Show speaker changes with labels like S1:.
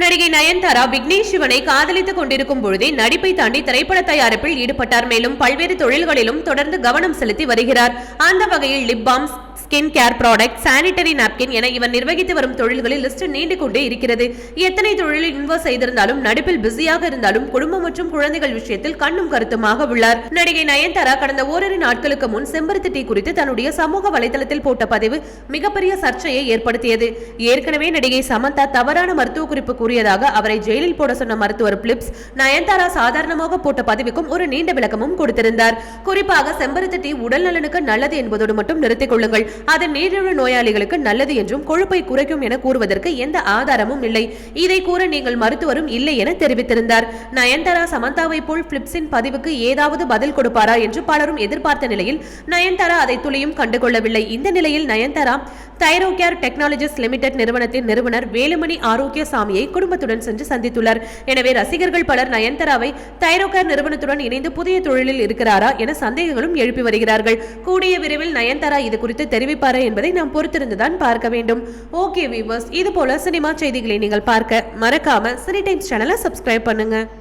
S1: நடிகை நயன்தாரா விக்னேஷ் சிவனை காதலித்துக் கொண்டிருக்கும் பொழுதே நடிப்பை தாண்டி திரைப்பட தயாரிப்பில் ஈடுபட்டார் மேலும் பல்வேறு தொழில்களிலும் தொடர்ந்து கவனம் செலுத்தி வருகிறார் அந்த வகையில் lip balms skin care product sanitary napkin என இவர் நிர்வகித்து வரும் தொழில்களில் லிஸ்ட் நீண்டு கொண்டே இருக்கிறது எத்தனை தொழிலில் இன்வெஸ்ட் செய்திருந்தாலும் நடிப்பில் பிஸியாக இருந்தாலும் குடும்பம் மற்றும் குழந்தைகள் விஷயத்தில் கண்ணும் கருத்துமாக உள்ளார் நடிகை நயன்தாரா கடந்த ஓரிரு நாட்களுக்கு முன் செம்பருத்தி டீ குறித்து தன்னுடைய சமூக வலைதளத்தில் போட்ட பதிவு மிகப்பெரிய சர்ச்சையை ஏற்படுத்தியது ஏற்கனவே நடிகை சமந்தா தவறான மருத்துவ குறிப்பு கூறியதாக அவரை ஜெயிலில் போட சொன்ன மருத்துவர் பிலிப்ஸ் நயன்தாரா சாதாரணமாக போட்ட பதிவுக்கும் ஒரு நீண்ட விளக்கமும் கொடுத்திருந்தார் குறிப்பாக செம்பருத்தி டீ உடல் நலனுக்கு நல்லது என்பதோடு மட்டும் நிறுத்திக் கொள்ளுங்கள் அது நீரிழிவு நோயாளிகளுக்கு நல்லது என்றும் கொழுப்பை குறைக்கும் என கூறுவதற்கு எந்த ஆதாரமும் இல்லை இதை கூற நீங்கள் மருத்துவரும் இல்லை என தெரிவித்திருந்தார் நயன்தாரா சமந்தாவை போல் பிளிப்ஸின் பதிவுக்கு ஏதாவது பதில் கொடுப்பாரா என்று பலரும் எதிர்பார்த்த நிலையில் நயன்தாரா அதை துளியும் கண்டுகொள்ளவில்லை இந்த நிலையில் நயன்தாரா தைரோகேர் டெக்னாலஜிஸ் லிமிடெட் நிறுவனத்தின் நிறுவனர் வேலுமணி ஆரோக்கிய சாமியை குடும்பத்துடன் சென்று சந்தித்துள்ளார் எனவே ரசிகர்கள் பலர் நயன்தாராவை தைரோகேர் நிறுவனத்துடன் இணைந்து புதிய தொழிலில் இருக்கிறாரா என சந்தேகங்களும் எழுப்பி வருகிறார்கள் கூடிய விரைவில் நயன்தாரா இது குறித்து தெரிவித்து தெரிவிப்பாரா என்பதை நாம் பொறுத்திருந்துதான் பார்க்க வேண்டும் ஓகே வியூவர்ஸ் இது போல சினிமா செய்திகளை நீங்கள் பார்க்க மறக்காம சினி டைம்ஸ் சேனலை சப்ஸ்கிரைப் பண்ணுங்க